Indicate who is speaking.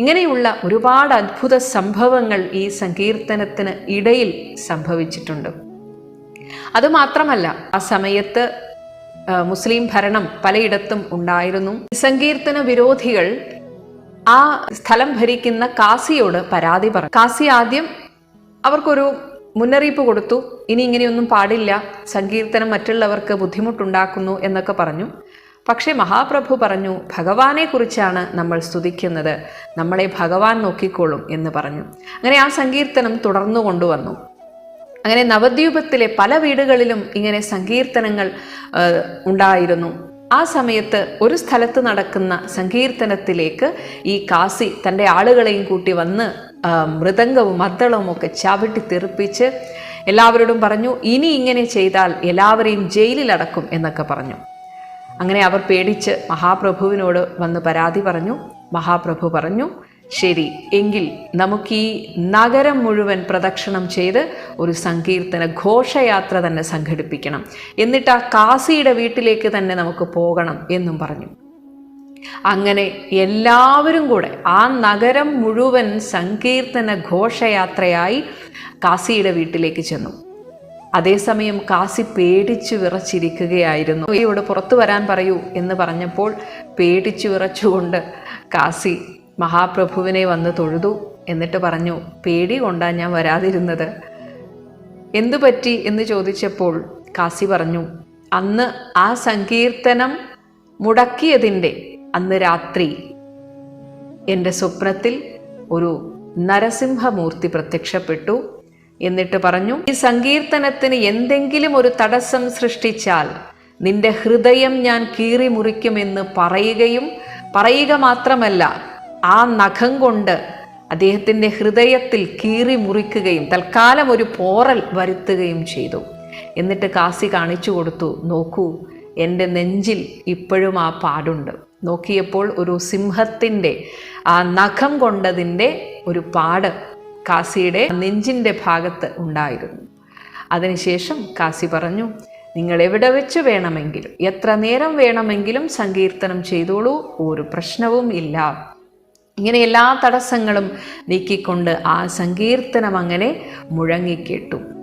Speaker 1: ഇങ്ങനെയുള്ള ഒരുപാട് അത്ഭുത സംഭവങ്ങൾ ഈ സങ്കീർത്തനത്തിന് ഇടയിൽ സംഭവിച്ചിട്ടുണ്ട്. അതുമാത്രമല്ല ആ സമയത്ത് മുസ്ലിം ഭരണം പലയിടത്തും ഉണ്ടായിരുന്നു. സങ്കീർത്തന വിരോധികൾ ആ സ്ഥലം ഭരിക്കുന്ന കാസിയോട് പരാതി പറഞ്ഞു കാസി ആദ്യം അവർക്കൊരു മുന്നറിയിപ്പ് കൊടുത്തു. ഇനി ഇങ്ങനെയൊന്നും പാടില്ല. സങ്കീർത്തനം മറ്റുള്ളവർക്ക് ബുദ്ധിമുട്ടുണ്ടാക്കുന്നു എന്നൊക്കെ പറഞ്ഞു. പക്ഷേ മഹാപ്രഭു പറഞ്ഞു ഭഗവാനെ കുറിച്ചാണ് നമ്മൾ സ്തുതിക്കുന്നത്. നമ്മളെ ഭഗവാൻ നോക്കിക്കോളും എന്ന് പറഞ്ഞു. അങ്ങനെ ആ സങ്കീർത്തനം തുടർന്നു കൊണ്ടുവന്നു. അങ്ങനെ നവദ്വീപത്തിലെ പല വീടുകളിലും ഇങ്ങനെ സങ്കീർത്തനങ്ങൾ ഉണ്ടായിരുന്നു. ആ സമയത്ത് ഒരു സ്ഥലത്ത് നടക്കുന്ന സങ്കീർത്തനത്തിലേക്ക് ഈ കാസി തന്റെ ആളുകളെയും കൂട്ടി വന്ന് മൃദംഗവും മദ്ദളവും ഒക്കെ ചവിട്ടി തെറിപ്പിച്ച് എല്ലാവരോടും പറഞ്ഞു ഇനി ഇങ്ങനെ ചെയ്താൽ എല്ലാവരെയും ജയിലിലടക്കും എന്നൊക്കെ പറഞ്ഞു. അങ്ങനെ അവർ പേടിച്ച് മഹാപ്രഭുവിനോട് വന്ന് പരാതി പറഞ്ഞു. മഹാപ്രഭു പറഞ്ഞു ശരി എങ്കിൽ നമുക്ക് ഈ നഗരം മുഴുവൻ പ്രദക്ഷിണം ചെയ്ത് ഒരു സങ്കീർത്തന ഘോഷയാത്ര തന്നെ സംഘടിപ്പിക്കണം. എന്നിട്ട് ആ കാസിയുടെ വീട്ടിലേക്ക് തന്നെ നമുക്ക് പോകണം എന്നും പറഞ്ഞു. അങ്ങനെ എല്ലാവരും കൂടെ ആ നഗരം മുഴുവൻ സങ്കീർത്തന ഘോഷയാത്രയായി കാസിയുടെ വീട്ടിലേക്ക് ചെന്നു. അതേസമയം കാസി പേടിച്ചു വിറച്ചിരിക്കുകയായിരുന്നു. ഇവിടെ പുറത്തു വരാൻ പറയൂ എന്ന് പറഞ്ഞപ്പോൾ പേടിച്ചു വിറച്ചുകൊണ്ട് കാസി മഹാപ്രഭുവിനെ വന്ന് തൊഴുതു. എന്നിട്ട് പറഞ്ഞു പേടി കൊണ്ടാണ് ഞാൻ വരാതിരുന്നത്. എന്തു പറ്റി എന്ന് ചോദിച്ചപ്പോൾ കാസി പറഞ്ഞു അന്ന് ആ സങ്കീർത്തനം മുടക്കിയതിന്റെ അന്ന് രാത്രി എന്റെ സ്വപ്നത്തിൽ ഒരു നരസിംഹമൂർത്തി പ്രത്യക്ഷപ്പെട്ടു. എന്നിട്ട് പറഞ്ഞു ഈ സങ്കീർത്തനത്തിന് എന്തെങ്കിലും ഒരു തടസ്സം സൃഷ്ടിച്ചാൽ നിന്റെ ഹൃദയം ഞാൻ കീറി മുറിക്കുമെന്ന് പറയുകയും പറയുക മാത്രമല്ല ആ നഖം കൊണ്ട് അദ്ദേഹത്തിന്റെ ഹൃദയത്തിൽ കീറി മുറിക്കുകയും തൽക്കാലം ഒരു പോറൽ വരുത്തുകയും ചെയ്തു. എന്നിട്ട് കാസി കാണിച്ചു കൊടുത്തു നോക്കൂ എന്റെ നെഞ്ചിൽ ഇപ്പോഴും ആ പാടുണ്ട്. നോക്കിയപ്പോൾ ഒരു സിംഹത്തിന്റെ ആ നഖം കൊണ്ടതിന്റെ ഒരു പാട് കാസിയുടെ നെഞ്ചിന്റെ ഭാഗത്ത് ഉണ്ടായിരുന്നു. അതിനുശേഷം കാസി പറഞ്ഞു നിങ്ങൾ എവിടെ വെച്ച് വേണമെങ്കിലും എത്ര നേരം വേണമെങ്കിലും സങ്കീർത്തനം ചെയ്തോളൂ ഒരു പ്രശ്നവും ഇല്ല. ഇങ്ങനെ എല്ലാ തടസ്സങ്ങളും നീക്കിക്കൊണ്ട് ആ സങ്കീർത്തനം അങ്ങനെ മുഴങ്ങിക്കേട്ടു.